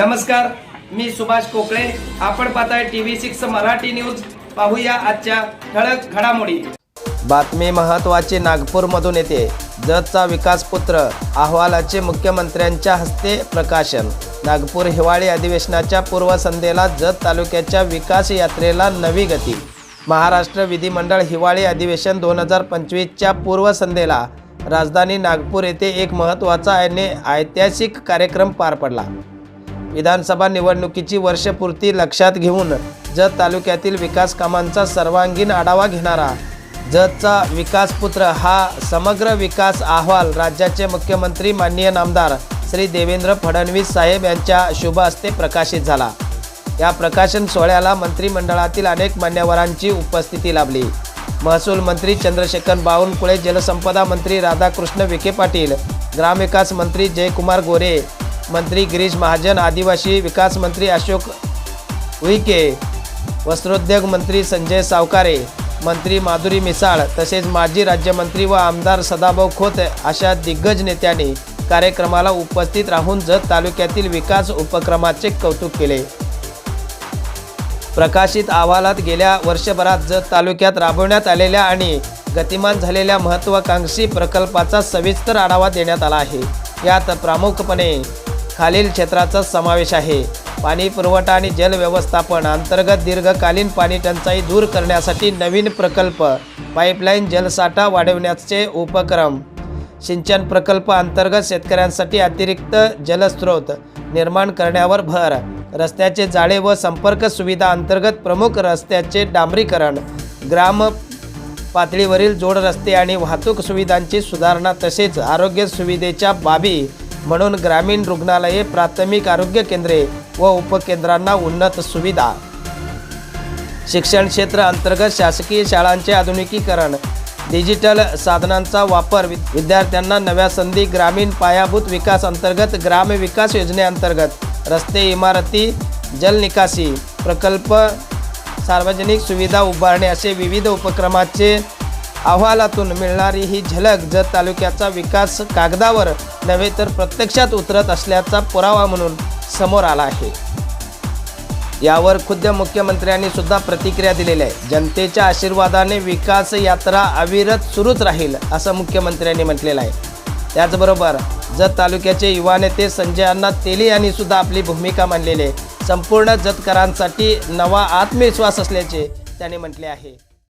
नमस्कार मी सुभाष कोकळे. आपण पाहताय T V six Marathi news. पाहूया आजच्या ठळक घडामोडी. बातमी महत्वाची नागपूरमधून येते. जतचा विकास पुत्र अहवालाचे मुख्यमंत्र्यांच्या हस्ते प्रकाशन. नागपूर हिवाळी अधिवेशनाच्या पूर्वसंध्येला जत तालुक्याच्या विकास यात्रेला नवी गती. महाराष्ट्र विधिमंडळ हिवाळी अधिवेशन दोन हजार पंचवीसच्या पूर्वसंध्येला. राजधानी नागपूर येथे एक महत्त्वाचा आणि ऐतिहासिक कार्यक्रम पार पडला. विधानसभा निवडणुकीची वर्षपूर्ती लक्षात घेऊन जत तालुक्यातील विकास कामांचा सर्वांगीण आढावा घेणारा जतचा विकासपुत्र हा समग्र विकास अहवाल राज्याचे मुख्यमंत्री माननीय नामदार श्री देवेंद्र फडणवीस साहेब यांच्या शुभ हस्ते प्रकाशित झाला. या प्रकाशन सोहळ्याला मंत्रिमंडळातील अनेक मान्यवरांची उपस्थिती लाभली. महसूल मंत्री चंद्रशेखर बावनकुळे जलसंपदा मंत्री राधाकृष्ण विखे पाटील ग्रामविकास मंत्री जयकुमार गोरे मंत्री गिरीश महाजन आदिवासी विकास मंत्री अशोक उईके वस्त्रोद्योग मंत्री संजय सावकारे मंत्री माधुरी मिसाळ तसेच माजी राज्यमंत्री व आमदार सदाभाऊ खोत अशा दिग्गज नेत्यांनी कार्यक्रमाला उपस्थित राहून जत तालुक्यातील विकास उपक्रमाचे कौतुक केले. प्रकाशित अहवालात गेल्या वर्षभरात जत तालुक्यात राबवण्यात आलेल्या आणि गतिमान झालेल्या महत्त्वाकांक्षी प्रकल्पाचा सविस्तर आढावा देण्यात आला आहे. यात प्रामुख्यपणे खालील क्षेत्राचा समावेश आहे. पाणी पुरवठा आणि जल व्यवस्थापन अंतर्गत दीर्घकालीन पाणी टंचाई दूर करण्यासाठी नवीन प्रकल्प पाईपलाईन जलसाठा वाढवण्याचे उपक्रम. सिंचन प्रकल्प अंतर्गत शेतकऱ्यांसाठी अतिरिक्त जलस्रोत निर्माण करण्यावर भर. रस्त्याचे जाळे व संपर्क सुविधा अंतर्गत प्रमुख रस्त्याचे डांबरीकरण. ग्राम पातळीवरील जोड रस्ते आणि वाहतूक सुविधांची सुधारणा तसेच आरोग्य सुविधेच्या बाबी म्हणून ग्रामीण रुग्णालये प्राथमिक आरोग्य केंद्रे व उपकेंद्रांना उन्नत सुविधा. शिक्षण क्षेत्र अंतर्गत शासकीय शाळांचे आधुनिकीकरण डिजिटल साधनांचा वापर वि- विद्यार्थ्यांना नव्या संधी ग्रामीण पायाभूत विकास अंतर्गत ग्राम विकास योजनेअंतर्गत रस्ते इमारती जलनिकासी प्रकल्प सार्वजनिक सुविधा उभारणे असे विविध उपक्रमाचे अहवालातून मिळणारी ही झलक जत तालुक्याचा विकास कागदावर नव्हे तर प्रत्यक्षात उतरत असल्याचा पुरावा म्हणून समोर आला आहे. यावर खुद्द मुख्यमंत्र्यांनी सुद्धा प्रतिक्रिया दिलेली आहे. जनतेच्या आशीर्वादाने विकास यात्रा अविरत सुरूच राहील असं मुख्यमंत्र्यांनी म्हटलेलं आहे. त्याचबरोबर जत तालुक्याचे युवा नेते संजय अण्णा तेली यांनी सुद्धा आपली भूमिका मांडलेली आहे. संपूर्ण जतकरांसाठी नवा आत्मविश्वास असल्याचे त्यांनी म्हटले आहे.